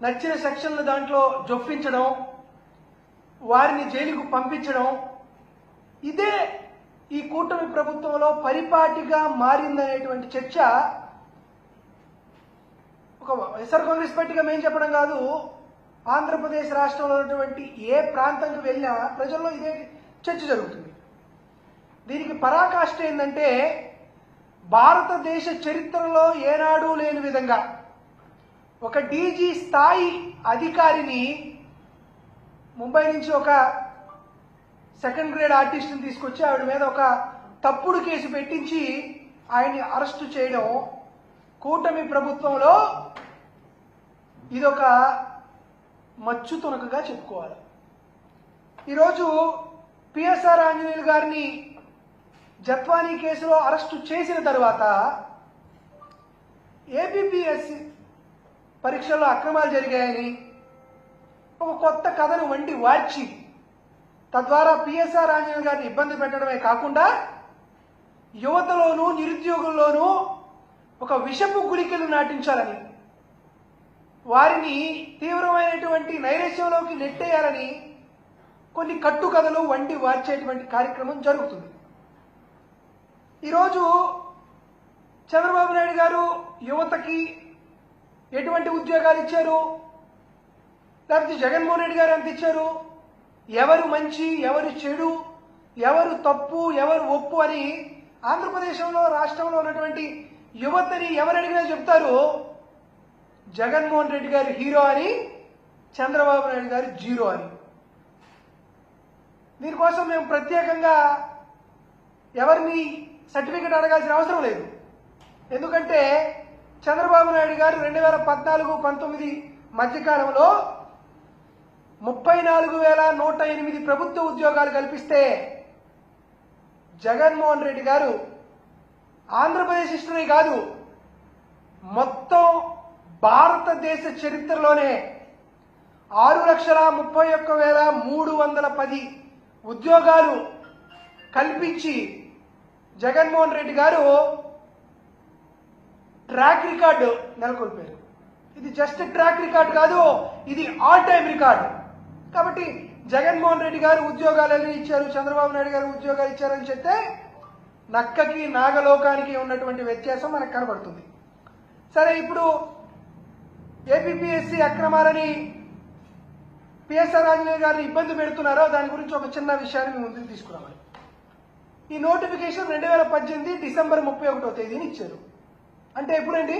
నచ్చిన సెక్షన్లు దాంట్లో జొప్పించడం వారిని జైలుకు పంపించడం ఇదే ఈ కూటమి ప్రభుత్వంలో పరిపాటిగా మారిందనేటువంటి చర్చ ఒక వైఎస్ఆర్ కాంగ్రెస్ పార్టీగా మేము చెప్పడం కాదు ఆంధ్రప్రదేశ్ రాష్ట్రంలో ఉన్నటువంటి ఏ ప్రాంతంకి వెళ్ళినా ప్రజల్లో ఇదే చర్చ జరుగుతుంది. దీనికి పరాకాష్ట ఏంటంటే భారతదేశ చరిత్రలో ఏనాడూ లేని విధంగా ఒక డీజీ స్థాయి అధికారిని ముంబై నుంచి ఒక సెకండ్ గ్రేడ్ ఆర్టిస్ట్ని తీసుకొచ్చి ఆవిడ మీద ఒక తప్పుడు కేసు పెట్టించి ఆయన్ని అరెస్టు చేయడం కూటమి ప్రభుత్వంలో ఇదొక మచ్చు తునకగా చెప్పుకోవాలి. ఈరోజు పిఎస్ఆర్ ఆంజనేయులు గారిని జత్వానీ కేసులో అరెస్టు చేసిన తర్వాత ఏబిపిఎస్సి పరీక్షల్లో అక్రమాలు జరిగాయని ఒక కొత్త కథను వండి వార్చి తద్వారా పిఎస్ఆర్ ఆంజనేయులు గారిని ఇబ్బంది పెట్టడమే కాకుండా యువతలోనూ నిరుద్యోగుల్లోనూ ఒక విషపు గుళికలు నాటించాలని వారిని తీవ్రమైనటువంటి నైరాశ్యంలోకి నెట్టేయాలని కొన్ని కట్టుకథలు వండి వార్చేటువంటి కార్యక్రమం జరుగుతుంది. ఈరోజు చంద్రబాబు నాయుడు గారు యువతకి ఎటువంటి ఉద్యోగాలు ఇచ్చారు? లేకపోతే జగన్మోహన్ రెడ్డి గారు ఎంత ఇచ్చారు? ఎవరు మంచి ఎవరు చెడు ఎవరు తప్పు ఎవరు ఒప్పు అని ఆంధ్రప్రదేశ్లో రాష్ట్రంలో ఉన్నటువంటి యువతని ఎవరు అడిగినా చెప్తారు? జగన్మోహన్ రెడ్డి గారు హీరో అని చంద్రబాబు నాయుడు గారు జీరో అని. దీనికోసం మేము ప్రత్యేకంగా ఎవరిని సర్టిఫికెట్ అడగాల్సిన అవసరం లేదు. ఎందుకంటే చంద్రబాబు నాయుడు గారు రెండు వేల పద్నాలుగు పంతొమ్మిది మధ్యకాలంలో ముప్పై నాలుగు వేల నూట ఎనిమిది ప్రభుత్వ ఉద్యోగాలు కల్పిస్తే జగన్మోహన్ రెడ్డి గారు ఆంధ్రప్రదేశ్ హిస్టరీ కాదు మొత్తం భారతదేశ చరిత్రలోనే ఆరు లక్షల ముప్పై ఒక్క వేల మూడు వందల పది ఉద్యోగాలు కల్పించి జగన్మోహన్ రెడ్డి గారు ట్రాక్ రికార్డు నెలకొల్పారు. ఇది జస్ట్ ట్రాక్ రికార్డ్ కాదు ఇది ఆల్ టైమ్ రికార్డు. కాబట్టి జగన్మోహన్ రెడ్డి గారు ఉద్యోగాలు ఇచ్చారు చంద్రబాబు నాయుడు గారు ఉద్యోగాలు ఇచ్చారని చెప్తే నక్కకి నాగలోకానికి ఉన్నటువంటి వ్యత్యాసం మనకు కనబడుతుంది. సరే ఇప్పుడు ఏపీఎస్సి అక్రమాలని పిఎస్ఆర్ ఆంజనేయ గారిని ఇబ్బంది పెడుతున్నారో దాని గురించి ఒక చిన్న విషయాన్ని మీ ముందుకు తీసుకురావాలి. ఈ నోటిఫికేషన్ రెండు వేల పద్దెనిమిది డిసెంబర్ ముప్పై ఒకటో తేదీని ఇచ్చారు. అంటే ఎప్పుడండి?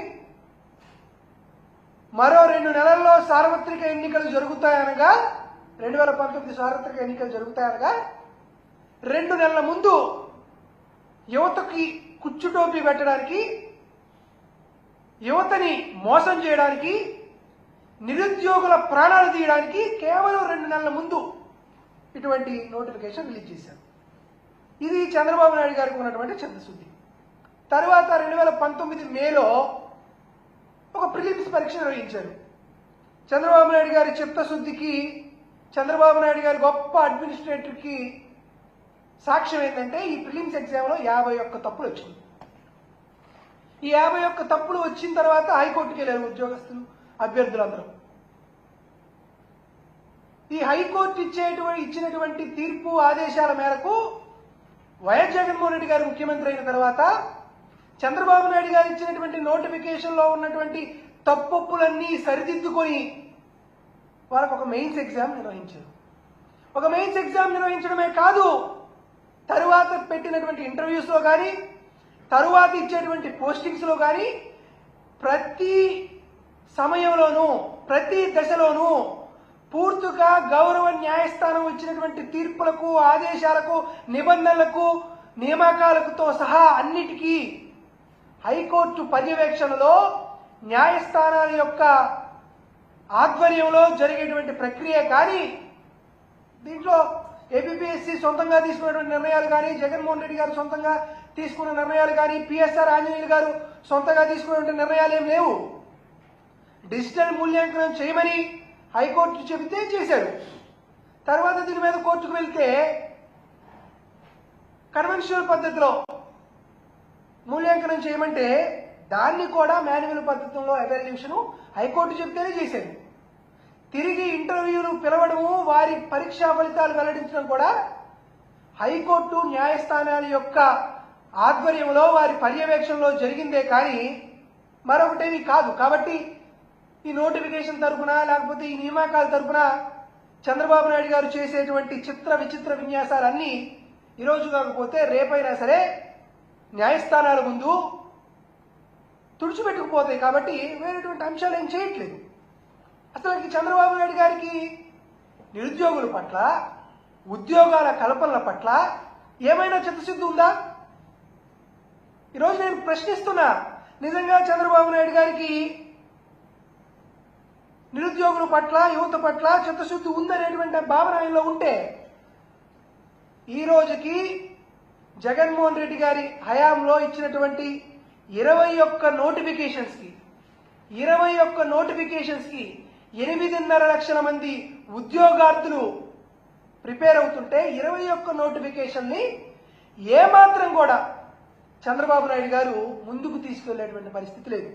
మరో రెండు నెలల్లో సార్వత్రిక ఎన్నికలు జరుగుతాయనగా రెండు వేల పంతొమ్మిది సార్వత్రిక ఎన్నికలు జరుగుతాయనగా రెండు నెలల ముందు యువతకి కుచ్చుటోపీ పెట్టడానికి యువతని మోసం చేయడానికి నిరుద్యోగుల ప్రాణాలు తీయడానికి కేవలం రెండు నెలల ముందు ఇటువంటి నోటిఫికేషన్ రిలీజ్ చేశారు. ఇది చంద్రబాబు నాయుడు గారికి ఉన్నటువంటి చిత్తశుద్ధి. తర్వాత రెండు వేల పంతొమ్మిది మేలో ఒక ప్రిలిమ్స్ పరీక్ష నిర్వహించారు. చంద్రబాబు నాయుడు గారి చిత్తశుద్ధికి చంద్రబాబు నాయుడు గారి గొప్ప అడ్మినిస్ట్రేటర్కి సాక్ష్యం ఏంటంటే ఈ ప్రిలిమ్స్ ఎగ్జామ్లో యాభై ఒక్క తప్పులు వచ్చింది. ఈ యాభై ఒక్క తప్పులు వచ్చిన తర్వాత హైకోర్టుకి వెళ్ళారు ఉద్యోగస్తులు అభ్యర్థులందరూ. ఈ హైకోర్టు ఇచ్చేటువంటి ఇచ్చినటువంటి తీర్పు ఆదేశాల మేరకు వైఎస్ జగన్మోహన్ రెడ్డి గారు ముఖ్యమంత్రి అయిన తర్వాత చంద్రబాబు నాయుడు గారు ఇచ్చినటువంటి నోటిఫికేషన్లో ఉన్నటువంటి తప్పులన్నీ సరిదిద్దుకొని వాళ్ళకు ఒక మెయిన్స్ ఎగ్జామ్ నిర్వహించారు. ఒక మెయిన్స్ ఎగ్జామ్ నిర్వహించడమే కాదు తరువాత పెట్టినటువంటి ఇంటర్వ్యూస్లో కానీ తరువాత ఇచ్చేటువంటి పోస్టింగ్స్లో కానీ ప్రతి సమయంలోనూ ప్రతి దశలోనూ పూర్తిగా గౌరవ న్యాయస్థానం ఇచ్చినటువంటి తీర్పులకు ఆదేశాలకు నిబంధనలకు నియామకాలకుతో సహా అన్నిటికీ హైకోర్టు పర్యవేక్షణలో న్యాయస్థానాల యొక్క ఆధ్వర్యంలో జరిగేటువంటి ప్రక్రియ కానీ దీంట్లో ఏపీఎస్సి సొంతంగా తీసుకున్నటువంటి నిర్ణయాలు కానీ జగన్మోహన్ రెడ్డి గారు సొంతంగా తీసుకున్న నిర్ణయాలు కానీ పిఎస్ఆర్ ఆంజనేయులు గారు సొంతంగా తీసుకున్నటువంటి నిర్ణయాలు ఏం లేవు. డిజిటల్ మూల్యాంకనం చేయమని హైకోర్టు చెబితే చేశారు. తర్వాత దీని మీద కోర్టుకు వెళ్తే కన్వెన్షనల్ పద్ధతిలో మూల్యాంకనం చేయమంటే దాన్ని కూడా మాన్యువల్ పద్ధతిలో ఎవాల్యుయేషన్ హైకోర్టు చెప్తేనే చేశారు. తిరిగి ఇంటర్వ్యూలు పిలవడము వారి పరీక్షా ఫలితాలు వెల్లడించడం కూడా హైకోర్టు న్యాయస్థానాల యొక్క ఆధ్వర్యంలో వారి పర్యవేక్షణలో జరిగిందే కానీ మరొకటేమీ కాదు. కాబట్టి ఈ నోటిఫికేషన్ తరఫున లేకపోతే ఈ నియామకాల తరఫున చంద్రబాబు నాయుడు గారు చేసేటువంటి చిత్ర విచిత్ర విన్యాసాలన్నీ ఈరోజు కాకపోతే రేపైనా సరే న్యాయస్థానాల ముందు తుడిచిపెట్టుకుపోతాయి కాబట్టి వేరేటువంటి అంశాలు ఏం చేయట్లేదు. అసలు చంద్రబాబు నాయుడు గారికి నిరుద్యోగుల పట్ల ఉద్యోగాల కల్పనల పట్ల ఏమైనా చిత్తశుద్ధి ఉందా? ఈరోజు నేను ప్రశ్నిస్తున్నా నిజంగా చంద్రబాబు నాయుడు గారికి నిరుద్యోగుల పట్ల యువత పట్ల చిత్తశుద్ధి ఉందనేటువంటి భావన ఆయనలో ఉంటే ఈ రోజుకి జగన్మోహన్ రెడ్డి గారి హయాంలో ఇచ్చినటువంటి ఇరవై ఒక్క నోటిఫికేషన్స్కి ఇరవై ఒక్క నోటిఫికేషన్స్కి ఎనిమిదిన్నర లక్షల మంది ఉద్యోగార్థులు ప్రిపేర్ అవుతుంటే ఇరవై ఒక్క నోటిఫికేషన్ని ఏమాత్రం కూడా చంద్రబాబు నాయుడు గారు ముందుకు తీసుకెళ్ళేటువంటి పరిస్థితి లేదు.